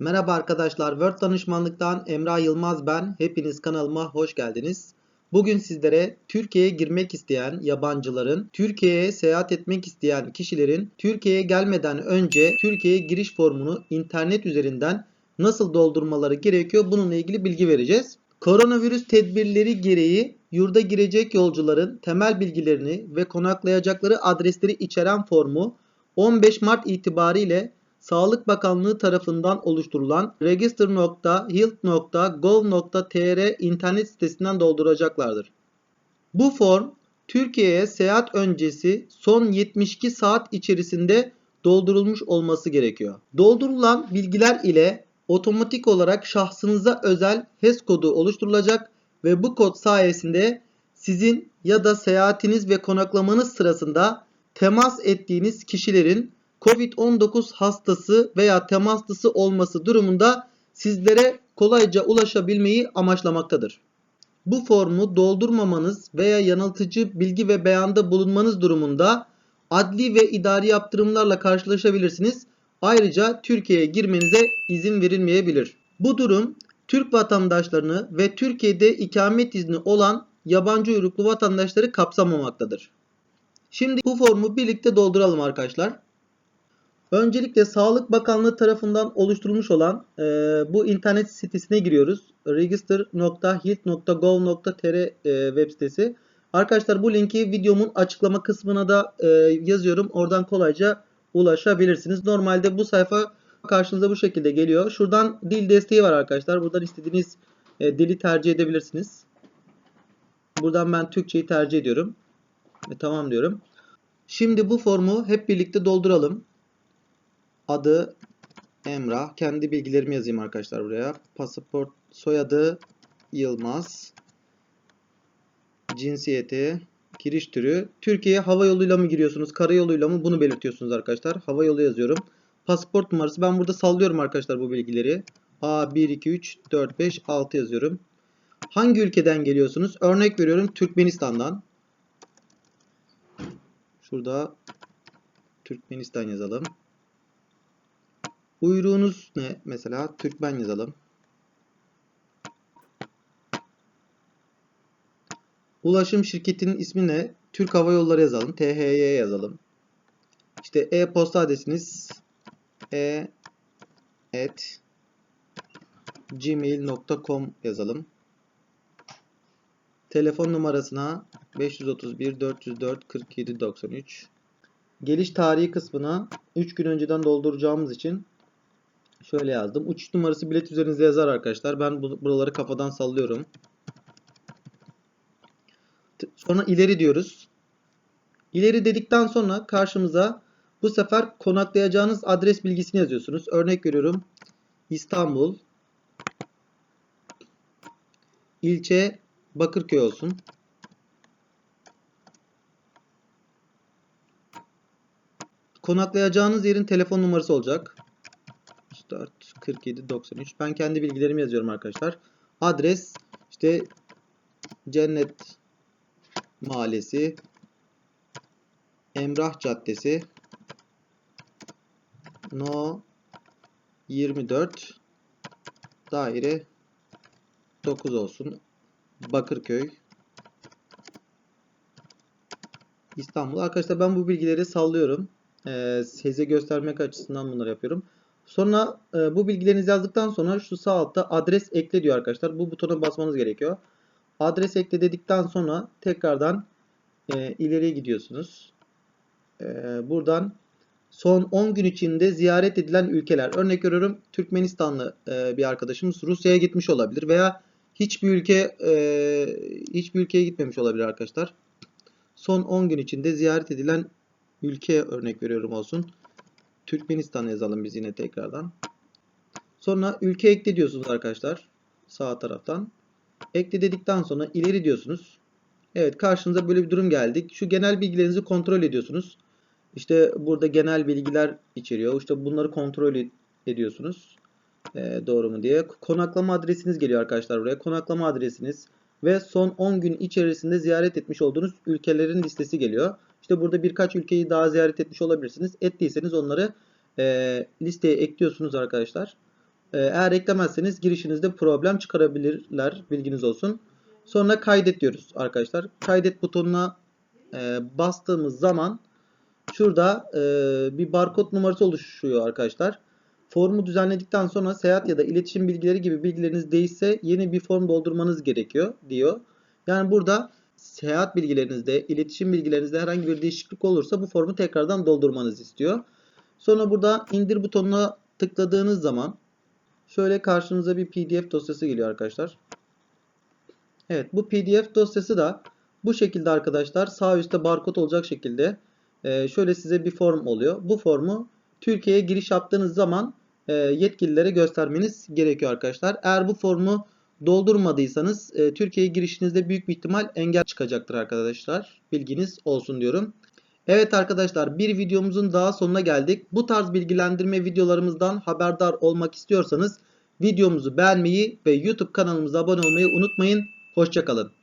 Merhaba arkadaşlar, Word danışmanlıktan Emrah Yılmaz ben. Hepiniz kanalıma hoş geldiniz. Bugün sizlere Türkiye'ye girmek isteyen yabancıların, Türkiye'ye seyahat etmek isteyen kişilerin Türkiye'ye gelmeden önce Türkiye'ye giriş formunu internet üzerinden nasıl doldurmaları gerekiyor bununla ilgili bilgi vereceğiz. Koronavirüs tedbirleri gereği yurda girecek yolcuların temel bilgilerini ve konaklayacakları adresleri içeren formu 15 Mart itibariyle Sağlık Bakanlığı tarafından oluşturulan register.health.gov.tr internet sitesinden dolduracaklardır. Bu form Türkiye'ye seyahat öncesi son 72 saat içerisinde doldurulmuş olması gerekiyor. Doldurulan bilgiler ile otomatik olarak şahsınıza özel HES kodu oluşturulacak ve bu kod sayesinde sizin ya da seyahatiniz ve konaklamanız sırasında temas ettiğiniz kişilerin COVID-19 hastası veya temaslısı olması durumunda sizlere kolayca ulaşabilmeyi amaçlamaktadır. Bu formu doldurmamanız veya yanıltıcı bilgi ve beyanda bulunmanız durumunda adli ve idari yaptırımlarla karşılaşabilirsiniz. Ayrıca Türkiye'ye girmenize izin verilmeyebilir. Bu durum Türk vatandaşlarını ve Türkiye'de ikamet izni olan yabancı uyruklu vatandaşları kapsamamaktadır. Şimdi bu formu birlikte dolduralım arkadaşlar. Öncelikle Sağlık Bakanlığı tarafından oluşturulmuş olan e, bu internet sitesine giriyoruz. register.health.gov.tr e, web sitesi. Arkadaşlar bu linki videomun açıklama kısmına da e, yazıyorum. Oradan kolayca ulaşabilirsiniz. Normalde bu sayfa karşınıza bu şekilde geliyor. Şuradan dil desteği var arkadaşlar. Buradan istediğiniz e, dili tercih edebilirsiniz. Buradan ben Türkçeyi tercih ediyorum. E, tamam diyorum. Şimdi bu formu hep birlikte dolduralım. Adı Emrah. Kendi bilgilerimi yazayım arkadaşlar buraya. Pasaport soyadı Yılmaz. Cinsiyeti, giriş türü. Türkiye'ye hava yoluyla mı giriyorsunuz, karayoluyla mı? Bunu belirtiyorsunuz arkadaşlar. Hava yolu yazıyorum. Pasaport numarası. Ben burada sallıyorum arkadaşlar bu bilgileri. A 1 2 3 4 5 6 yazıyorum. Hangi ülkeden geliyorsunuz? Örnek veriyorum Türkmenistan'dan. Şurada Türkmenistan yazalım. Buyruğunuz ne? Mesela Türkmen yazalım. Ulaşım şirketinin ismi ne? Türk Hava Yolları yazalım. THY yazalım. İşte e-posta adresiniz e et gmail.com yazalım. Telefon numarasına 531 404 47 93. Geliş tarihi kısmına 3 gün önceden dolduracağımız için şöyle yazdım. Uçuş numarası bilet üzerinize yazar arkadaşlar. Ben buraları kafadan sallıyorum. Sonra ileri diyoruz. İleri dedikten sonra karşımıza bu sefer konaklayacağınız adres bilgisini yazıyorsunuz. Örnek veriyorum. İstanbul ilçe Bakırköy olsun. Konaklayacağınız yerin telefon numarası olacak. 4 47 93. Ben kendi bilgilerimi yazıyorum arkadaşlar. Adres işte Cennet Mahallesi Emrah Caddesi No 24 daire 9 olsun. Bakırköy İstanbul. Arkadaşlar ben bu bilgileri sallıyorum. Ee, size göstermek açısından bunları yapıyorum. Sonra e, bu bilgilerinizi yazdıktan sonra şu sağ altta adres ekle diyor arkadaşlar. Bu butona basmanız gerekiyor. Adres ekle dedikten sonra tekrardan e, ileriye gidiyorsunuz. E, buradan son 10 gün içinde ziyaret edilen ülkeler. Örnek veriyorum Türkmenistanlı e, bir arkadaşımız Rusya'ya gitmiş olabilir veya hiçbir ülke e, hiçbir ülkeye gitmemiş olabilir arkadaşlar. Son 10 gün içinde ziyaret edilen ülke örnek veriyorum olsun. Türkmenistan yazalım biz yine tekrardan. Sonra ülke ekle diyorsunuz arkadaşlar. Sağ taraftan. Ekle dedikten sonra ileri diyorsunuz. Evet karşınıza böyle bir durum geldik. Şu genel bilgilerinizi kontrol ediyorsunuz. İşte burada genel bilgiler içeriyor. İşte bunları kontrol ediyorsunuz. Ee, doğru mu diye. Konaklama adresiniz geliyor arkadaşlar buraya. Konaklama adresiniz ve son 10 gün içerisinde ziyaret etmiş olduğunuz ülkelerin listesi geliyor. İşte burada birkaç ülkeyi daha ziyaret etmiş olabilirsiniz. Ettiyseniz onları e, listeye ekliyorsunuz arkadaşlar. Ee, eğer eklemezseniz girişinizde problem çıkarabilirler. Bilginiz olsun. Sonra kaydet diyoruz arkadaşlar. Kaydet butonuna e, bastığımız zaman şurada e, bir barkod numarası oluşuyor arkadaşlar. Formu düzenledikten sonra seyahat ya da iletişim bilgileri gibi bilgileriniz değişse yeni bir form doldurmanız gerekiyor diyor. Yani burada seyahat bilgilerinizde, iletişim bilgilerinizde herhangi bir değişiklik olursa bu formu tekrardan doldurmanızı istiyor. Sonra burada indir butonuna tıkladığınız zaman şöyle karşınıza bir PDF dosyası geliyor arkadaşlar. Evet bu PDF dosyası da bu şekilde arkadaşlar sağ üstte barkod olacak şekilde e, şöyle size bir form oluyor. Bu formu Türkiye'ye giriş yaptığınız zaman e, yetkililere göstermeniz gerekiyor arkadaşlar. Eğer bu formu doldurmadıysanız e, Türkiye'ye girişinizde büyük bir ihtimal engel çıkacaktır arkadaşlar. Bilginiz olsun diyorum. Evet arkadaşlar bir videomuzun daha sonuna geldik. Bu tarz bilgilendirme videolarımızdan haberdar olmak istiyorsanız videomuzu beğenmeyi ve YouTube kanalımıza abone olmayı unutmayın. Hoşçakalın.